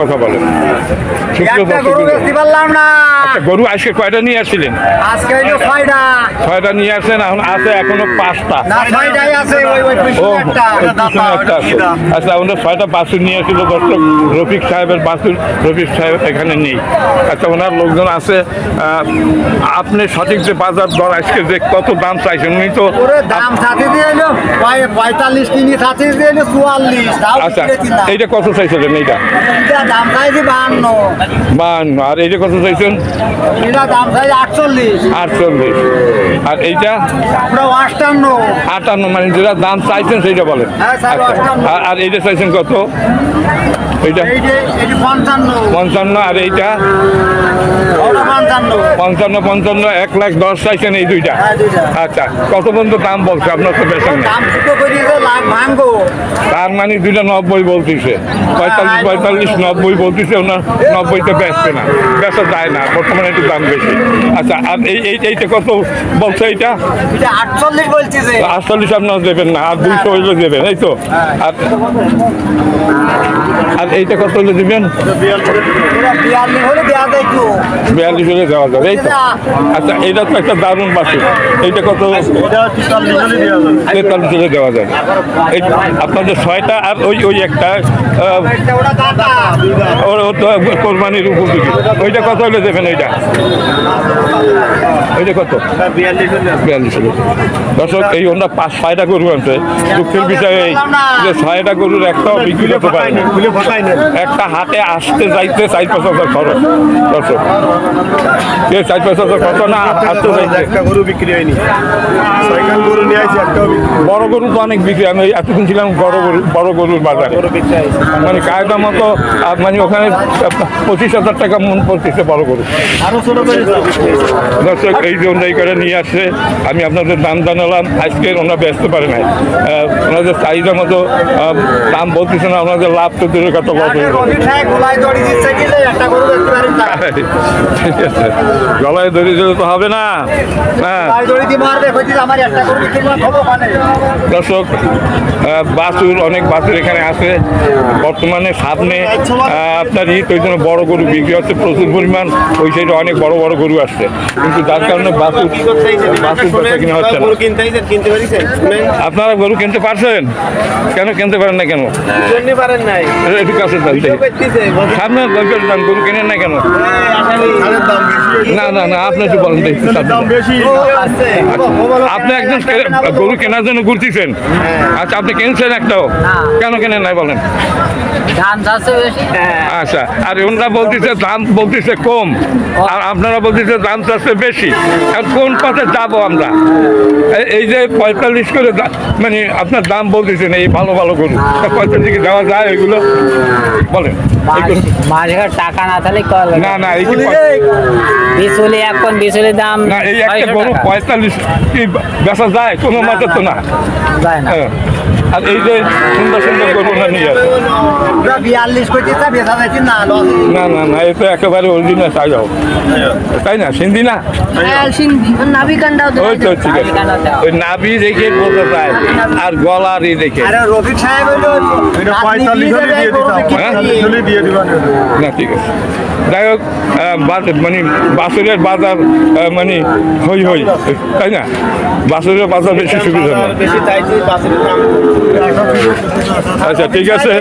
কথা বলেন। গরু আচ্ছা, আজকে কয়টা নিয়ে আসছিলেন? ছয়টা। নিয়ে এখন আছে এখনও পাঁচটা। আচ্ছা আমাদের ছয়টা বাছুর নিয়ে এসেছিল দর্শক রফিক সাহেবের বাছুর রফিক সাহেব এখানে নেই। আচ্ছা ওনার লোকজন আছে আপনি সঠিক যে বাজার দর আজকে যে কত দাম চাইছেন উনি তো দাম সাথে দিয়ে এলো পঁয়তাল্লিশ কিনি সাথে দিয়ে এলো চুয়াল্লিশ আচ্ছা এইটা কত চাইছিলেন এইটা? দাম চাইছি বান্ন। আর এইটা কত চাইছেন? আটচল্লিশ। আর এইটা? আটান্ন। মানে যেটা দাম চাইছেন সেইটা বলেন। হ্যাঁ, আচ্ছা। আর- আর এইটা চাইছেন কত? এইটা? পঞ্চান্ন। আর এইটা? পঞ্চান্ন। পঞ্চান্ন এক লাখ দশ চাইছেন এই দুইটা। হ্যাঁ, আচ্ছা কত পর্যন্ত দাম বলছে? আপনার তো ভাঙ্গো তার মানে দুইটা নব্বই বলতেছে। পঁয়তাল্লিশ পঁয়তাল্লিশ নব্বই বলতেছে ওনার। নব্বইতে বেচবে না। বেচা যায় না বর্তমানে একটু দাম বেশি। আচ্ছা আর এই এই- এইটা কত বলছে এইটা? এটা আটচল্লিশ আপনার দেবেন না আর দুইশো হইলে দেবেন এই তো? আর আর এইটা কত হলে দেবেন? বিয়াল্লিশ হলে দেওয়া যাবে এই তো? আচ্ছা এটা তো একটা দারুণ বাসু এইটা কত? তেতাল্লিশ হলে দেওয়া যাবে। এই আপনাদের ছয়টা আর ওই ওই একটা ওর তো কোরবানির উপযোগী ওইটা কত হলে দেবেন ওইটা ওইটা কত? বিয়াল্লিশ দর্শক, এই ওনারা পাঁচ, ছয়টা গরু আনছে। দুঃখের বিষয় যে ছয়টা গরুর একটাও বিক্রি করতে পারে একটা হাটে আসতে যাইতে চার পাঁচ হাজার খরচ। দর্শক চার পাঁচ হাজার খরচ না আসতে যাইতে। একটা গরু বিক্রি হয়নি। একটাও বড় গরু তো অনেক বিক্রি আমি এতদিন ছিলাম বড় গরু বড় গরুর বাজারে। মানে কায়দা মতো মানে ওখানে পঁচিশ হাজার টাকা মন পড়তেছে বড় গরু। দর্শক এই যে করে নিয়ে আসছে আমি আপনাদের দাম জানালাম। আজকে ওনারা বেচতে পারে নাই। ওনাদের চাহিদা মতো দাম বলতেছে না ওনাদের লাভ তো দূরের কথা লস দড়ি ঠিক আছে। গলায় ধরে দিলে তো হবে না। হ্যাঁ দড়ি দর্শক বাছুর অনেক বাছুর এখানে আছে। বর্তমানে সামনে আপনার ঈদ ওই জন্য বড় গরু বিক্রি হচ্ছে। প্রচুর পরিমাণ ওই সাইডে অনেক বড় বড় গরু আসছে। কিন্তু যার কারণে বাছুর বাছুর কিনা হচ্ছে আপনারা গরু কিনতে পারছেন? কেন কিনতে পারেন না কেন? একটু কাছে সামনে গরু কেনেন না কেন? না না না আপনি একটু বলেন দেখি আপনি একজন গরু কেনার জন্য ঘুরতেছেন আচ্ছা আপনি কিনছেন একটাও? কেন কেনেন নাই বলেন? বেশি আচ্ছা আর ওনারা বলতেছে দাম বলতেছে কম। আর আপনারা বলতেছে দাম চাচ্ছে বেশি। আর কোন পথে যাব আমরা? এই- যে পঁয়তাল্লিশ করে মানে আপনার দাম বলতেছেন এই ভালো ভালো গরু। তা পঁয়তাল্লিশ কি দেওয়া যায় এগুলো বলেন। টাকা না থাকলে না না এই কি বিচুলি এখন বিচুলির দাম না এই একটা গরু পঁয়তাল্লিশ কি বেচা যায়? কোনো তো না। যায় না। হ্যাঁ। আর এই যে সুন্দর সুন্দর নিয়ে আসে। না না না না এ তো একেবারে অরিজিনাল চাই যাও। তাই না সিন্ধি না? ওই তো ঠিক আছে। ওই নাভি দেখে বোঝা যায় আর গলার ই দেখে। হ্যাঁ? না ঠিক আছে। যাই হোক মানে বাসুরের বাজার মানে হই হই তাই না? বাসুরের বাজার বেশি সুবিধা আচ্ছা ঠিক আছে।